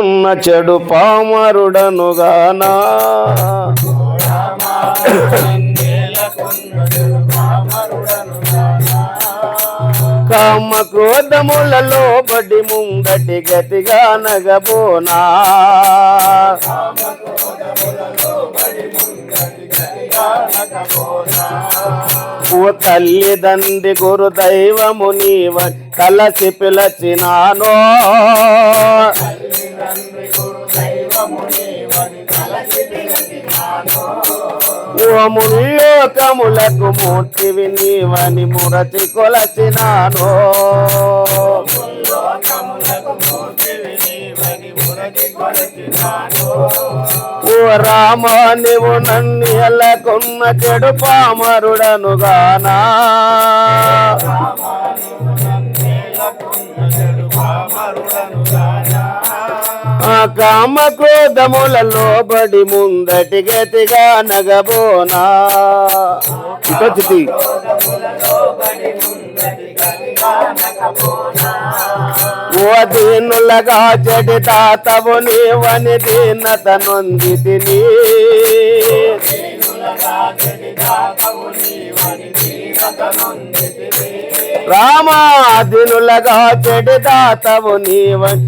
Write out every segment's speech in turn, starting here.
ఉన్న చెడు పామరుడనుగానా. కామ క్రోధములలో బడి ముంగటి గతిగా నగబోనా. ఓ తల్లి దండి గురు దైవము నీవ కలసి పిలచినానో. ఓ మూర్తివి నీవని మురచి కొలచినాను. ఓ రామ నీవు నన్ను ఎలకున్న చెడు పామరుడనుగానా. కామ క్రోధముల లోబడి ముందటి గతిగా నగబోనా. చితి ఓ దీనులగా చెడి తాతవు నీవని దీనత నొంది తిని రామాదినులగా చెడి తాతవు నీవని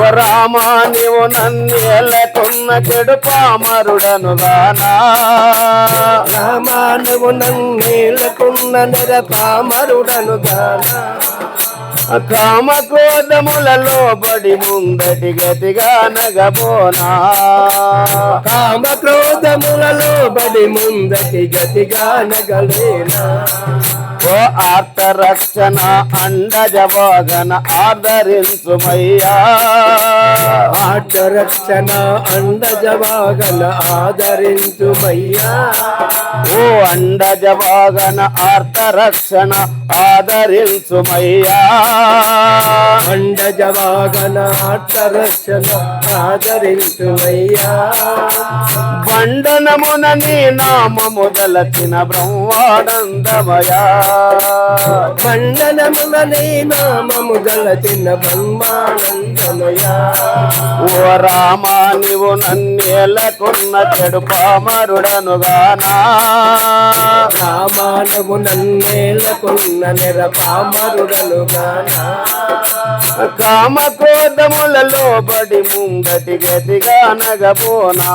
రామా నీవు నన్ను ఎల్లకున్న చెడు పామరుడనుగానా రామానువు నన్నేలకున్న నెర పామరుడను గానా. కామ క్రోధములలో బడి ముందటి గతిగా నగబోనా. కామ క్రోధములలో బడి ముందటి గతిగా నగలేనా. ఆర్త రక్షణ అండజవాగన ఆదరించుమయ్యా. ఆట రక్షణ అండజవాగల ఆదరించుమయ్యా. ఓ అండజవాగన ఆర్త రక్షణ ఆదరించుమయ్యా. అండజవాగల ఆట రక్షణ ఆదరించుమయ్యా. మండనమున నీ నామము దలచిన బ్రహ్మానందమయా. మండలమున నీ నామము గలచిన బ్రహ్మానందమయా ఓ రామా నీవు నన్నేలకున్న చెడు పామరుడనుగానా. రామానవు నన్నేలకున్న నెర పామరుడనుగానా. కామ క్రోధములలో బడి ముంగటి గదిగా నగబోనా.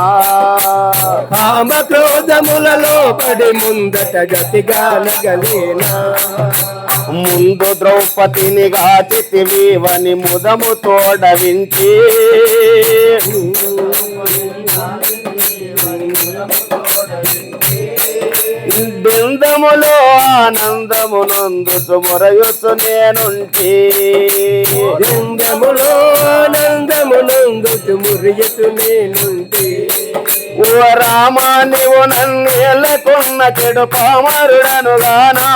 కామ క్రోధములలో పడి ముందట గతిగా నగలేనా. ముందు ద్రౌపదిని గాచితివని ముదము తోడవించి. బిందములో ఆనందమునందుచు మొరయుచు నేనుంటి. లింగములో ఆనందమునందు మురియతు నేనుంటి. ఓ రామా నీవు నన్నేలకున్న చెడు పామరుడనుగానా.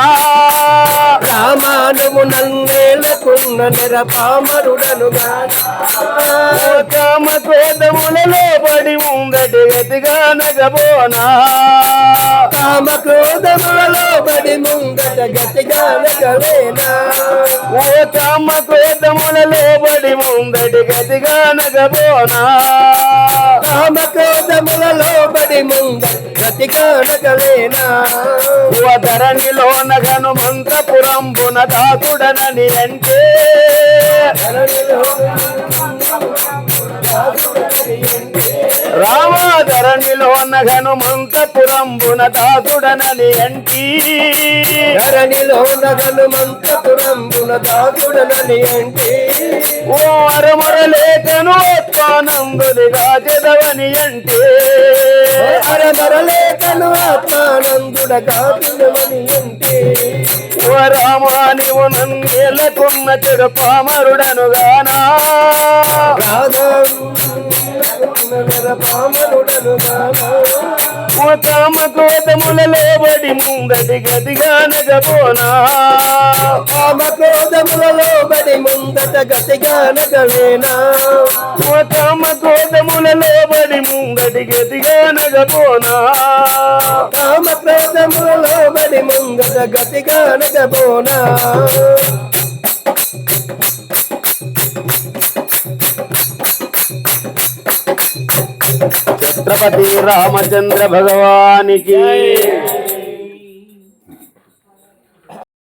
రామానువు నన్నేలకున్న నెర పామరుడను గానా కామ క్రోధములలో పడి ముందటి గతిగా నగబోనా. కామ క్రోధములలో బడి ముంగట గతిగా నగవేనా ఓ కామ క్రోధములలో బడి ముందటి గతిగా నగబోనా? కామ క్రోధములలో బడి ముంగట గతిగా నగలేనా? ఓ ధరణిలో నగను మంత్రపురంబున దాకుడనని అంటే రామాధరణిలో నగను మంత్రపురంబున దాకుడనని అంటీ. ధరణిలో నగను మంత్రపురంబున దాగుడనని అంటే. ఓ అరమరలేఖను ఆత్మానందునిగా చెదవని అంటే. అరమరలేఖను ఆత్మానందుడ కాదుడవని అంటే. ఓ రామా నీవు నన్నేలకున్న చెడు పామరుడనుగానా కామ క్రోధములలో బడి ముందటి గదిగా నగబోనా? కామ క్రోధములలో బడి ముందట గతిగా నగవేనా? కామ క్రోధములలో బడి ముందటి గతిగా నగపోనా కామ క్రోధములలో బడి ముందట గతిగా నగబోనా? ఛత్రపతి రామచంద్ర భగవానికి.